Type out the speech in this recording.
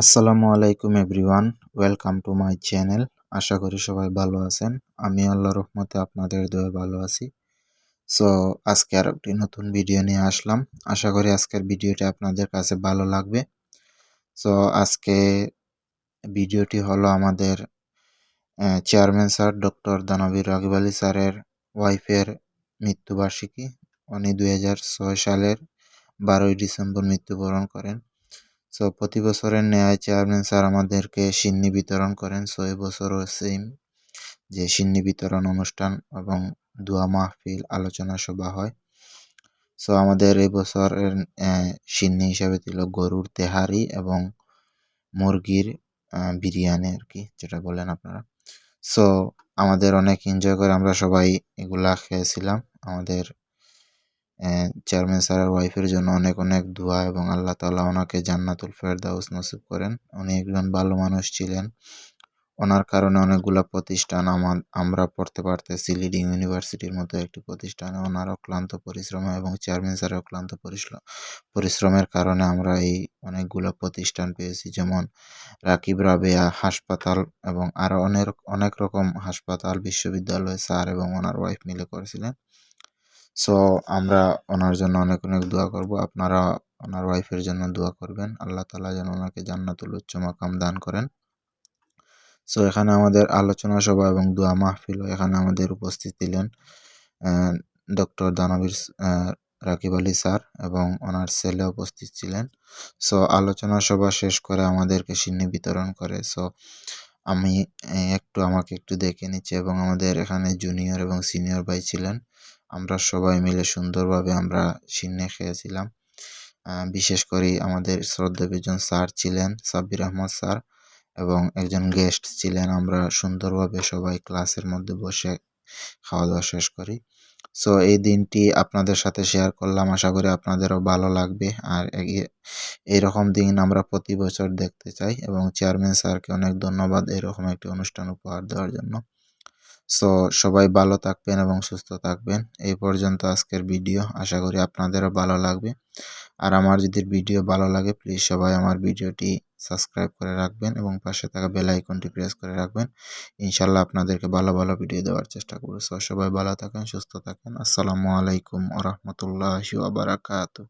আসসালামু আলাইকুম everyone, welcome to my channel. আশা করি সবাই ভালো আছেন। আমি আল্লাহ রহমতে আপনাদের দয়ে ভালো আছি। সো আজকে আর একটি নতুন ভিডিও নিয়ে আসলাম। আশা করি আজকের ভিডিওটি আপনাদের কাছে ভালো লাগবে। সো আজকে ভিডিওটি হলো আমাদের চেয়ারম্যান স্যার ডক্টর দানবীর রাগিব আলী স্যারের ওয়াইফের মৃত্যুবার্ষিকী। উনি দু হাজার ছয় সালের বারোই ডিসেম্বর মৃত্যুবরণ করেন। সো প্রতি বছরের ন্যায় চেয়ারম্যান স্যার আমাদেরকে সিন্নি বিতরণ করেন। সো এবছরও সেম যে সিন্নি বিতরণ অনুষ্ঠান এবং দোয়া মাহফিল আলোচনা সভা হয়। সো আমাদের এই বছরের সিন্নি হিসাবে ছিল গরুর তেহারি এবং মুরগির বিরিয়ানি আর কি, যেটা বলেন আপনারা। সো আমাদের অনেক এনজয় করে আমরা সবাই এগুলা খেয়েছিলাম। আমাদের চেয়ারম্যান স্যারের ওয়াইফের জন্য অনেক অনেক দোয়া এবং আল্লাহ তালা ওনাকে জান্নাতুল ফেরদাউস নসিব করেন। উনি একজন ভালো মানুষ ছিলেন। ওনার কারণে অনেকগুলো প্রতিষ্ঠান আমার আমরা পড়তে পারতেছি। লিডিং ইউনিভার্সিটির মতো একটি প্রতিষ্ঠানে ওনার অক্লান্ত পরিশ্রম এবং চেয়ারম্যান স্যারের অক্লান্ত পরিশ্রমের কারণে আমরা এই অনেকগুলো প্রতিষ্ঠান পেয়েছি। যেমন রাকিব রাবেয়া হাসপাতাল এবং আরও অনেক অনেক রকম হাসপাতাল বিশ্ববিদ্যালয় স্যার এবং ওনার ওয়াইফ মিলে করেছিলেন। সো আমরা ওনার জন্য অনেক অনেক দোয়া করব। আপনারা ওনার ওয়াইফের জন্য দোয়া করবেন। আল্লাহ তালা যেন ওনাকে জান্নাতুল উচ্চ মাকাম দান করেন। সো এখানে আমাদের আলোচনা সভা এবং দোয়া মাহফিল এখানে আমাদের উপস্থিত ছিলেন ডক্টর দানবীর রাকিব আলী স্যার এবং ওনার ছেলে উপস্থিত ছিলেন। সো আলোচনা সভা শেষ করে আমাদেরকে সিন্নি বিতরণ করে। সো আমি একটু আমাকে একটু দেখে নিচ্ছি এবং আমাদের এখানে জুনিয়র এবং সিনিয়র ভাই ছিলেন। আমরা সবাই মিলে সুন্দরভাবে আমরা সিন্নি খেয়েছিলাম। বিশেষ করে আমাদের শ্রদ্ধাবিজন স্যার ছিলেন, সাব্বির আহমদ স্যার এবং একজন গেস্ট ছিলেন। আমরা সুন্দরভাবে সবাই ক্লাসের মধ্যে বসে খাওয়া দাওয়া শেষ করি। সো এই দিনটি আপনাদের সাথে শেয়ার করলাম। আশা করি আপনাদেরও ভালো লাগবে। আর এইরকম দিন আমরা প্রতি বছর দেখতে চাই এবং চেয়ারম্যান স্যারকে অনেক ধন্যবাদ এরকম একটি অনুষ্ঠান উপহার দেওয়ার জন্য। সো সবাই ভালো থাকবেন এবং সুস্থ থাকবেন। এই পর্যন্ত আজকের ভিডিও। আশা করি আপনাদেরও ভালো লাগবে। আর আমার যদি ভিডিও ভালো লাগে প্লিজ সবাই আমার ভিডিওটি সাবস্ক্রাইব করে রাখবেন এবং পাশে থাকা বেল আইকনটি প্রেস করে রাখবেন। ইনশাল্লাহ আপনাদেরকে ভালো ভালো ভিডিও দেওয়ার চেষ্টা করব। সো সবাই ভালো থাকেন, সুস্থ থাকেন। আসসালামু আলাইকুম ওরহমতুল্লাহি বারাকাতু